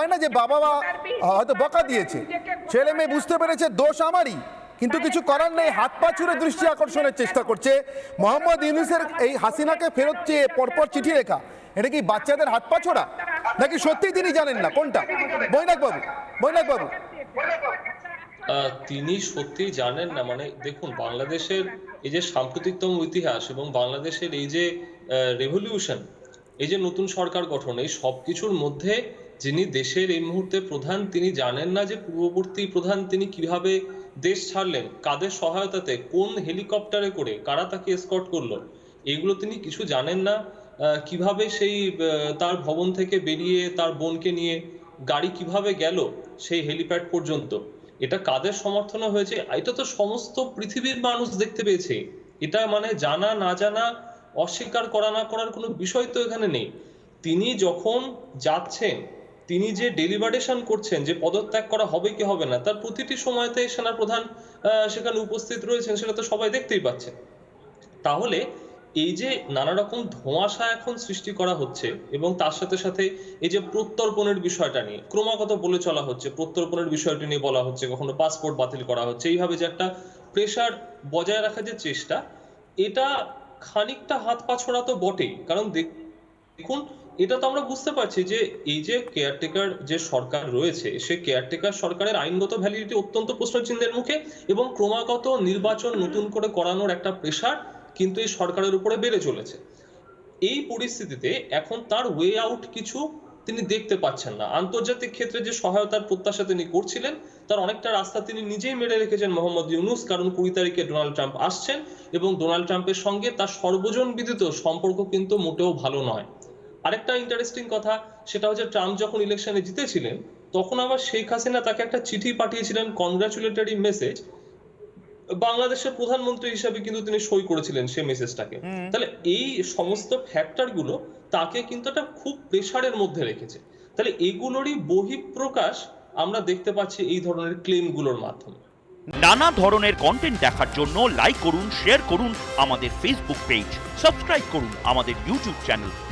হয় না যে বাবা মা হয়তো বকা দিয়েছে। ছেলে মেয়ে বুঝতে পেরেছে দোষ আমারই কিন্তু কিছু করার নেই হাত পা ছুড়ে দৃষ্টি আকর্ষণের চেষ্টা করছে। মোহাম্মদ ইউনুসের এই হাসিনাকে ফেরত চেয়ে পরপর চিঠি লেখা। এটা কি বাচ্চাদের হাত পা ছোড়া? নাকি সত্যি তিনি জানেন না? কোনটা? বৈনাক বাবু বৈনাক বাবু আহ, তিনি সত্যি জানেন না মানে দেখুন বাংলাদেশের এই যে সাম্প্রতিকতম ইতিহাস এবং বাংলাদেশের এই যে রেভলিউশন এই যে নতুন সরকার গঠন এই সবকিছুর মধ্যে যিনি দেশের এই মুহূর্তে প্রধান, তিনি জানেন না যে পূর্ববর্তী প্রধান তিনি কীভাবে দেশ ছাড়লেন, কাদের সহায়তাতে, কোন হেলিকপ্টারে করে, কারা তাকে এসকর্ট করল, এগুলো তিনি কিছু জানেন না। কীভাবে সেই তার ভবন থেকে বেরিয়ে তার বোনকে নিয়ে গাড়ি কীভাবে গেল সেই হেলিপ্যাড পর্যন্ত, এটা কাদের সমর্থনে হয়েছে? এটা তো সমস্ত পৃথিবীর মানুষ দেখতে পেয়েছে। এটা মানে জানা, না জানা, অস্বীকার করা, না করার কোনো বিষয় তো এখানে নেই। তিনি যখন যাচ্ছেন তিনি যে ডেলিভারেশন করছেন, যে পদত্যাগ করা হবে কি হবে না, তার প্রতিটি সময়তে সেনাপ্রধান প্রধান সেখানে উপস্থিত রয়েছেন, সেটা তো সবাই দেখতেই পাচ্ছে তাহলে এই যে নানা রকম ধোঁয়াশা এখন সৃষ্টি করা হচ্ছে এবং তার সাথে সাথে এই যে প্রত্যর্পণের বিষয়টা নিয়ে, ক্রমাগত বলে চলা হচ্ছে, প্রত্যর্পণের বিষয়টি নিয়ে বলা হচ্ছে, কখনো পাসপোর্ট বাতিল করা হচ্ছে, এইভাবে যে একটা প্রেশার বজায় রাখার যে চেষ্টা, এটা খানিকটা হাত পা ছোড়া তো বটেই। কারণ দেখ- দেখুন এটা তো আমরা বুঝতে পারছি যে এই যে কেয়ারটেকার যে সরকার রয়েছে সে কেয়ারটেকার সরকারের আইনগত ভ্যালিডিটি অত্যন্ত প্রশ্নচিহ্নের মুখে এবং ক্রমাগত নির্বাচন নতুন করে করানোর একটা প্রেশার কিন্তু এই সরকারের উপরে বেড়ে চলেছে। এই পরিস্থিতিতে এখন তার ওয়ে আউট কিছু তিনি দেখতে পাচ্ছেন না। আন্তর্জাতিক ক্ষেত্রে যে সহায়তার প্রত্যাশা তিনি করছিলেন, তার অনেকটা রাস্তা তিনি নিজেই মেরে রেখেছেন মোহাম্মদ ইউনুস, কারণ কুড়ি তারিখে ডোনাল্ড ট্রাম্প আসছেন এবং ডোনাল্ড ট্রাম্পের সঙ্গে তার সর্বজন বিদিত সম্পর্ক কিন্তু মোটেও ভালো নয়। আরেকটা ইন্টারেস্টিং কথা সেটা হচ্ছে ট্রাম্প যখন ইলেকশনে জিতেছিলেন তখন আবার শেখ হাসিনা তাকে একটা চিঠি পাঠিয়েছিলেন কনগ্রাচুলেটরি মেসেজ বাংলাদেশের প্রধানমন্ত্রী হিসাবে কিন্তু তিনি সই করেছিলেন সেই মেসেজটাকে তাহলে এই সমস্ত ফ্যাক্টরগুলো তাকে কিন্তু একটা খুব প্রেসারের মধ্যে রেখেছে। তাহলে এগুলোরই বহিঃপ্রকাশ আমরা দেখতে পাচ্ছি এই ধরনের ক্লেমগুলোর মাধ্যমে। নানা ধরনের কন্টেন্ট দেখার জন্য লাইক করুন শেয়ার করুন আমাদের ফেসবুক পেজ সাবস্ক্রাইব করুন আমাদের ইউটিউব চ্যানেল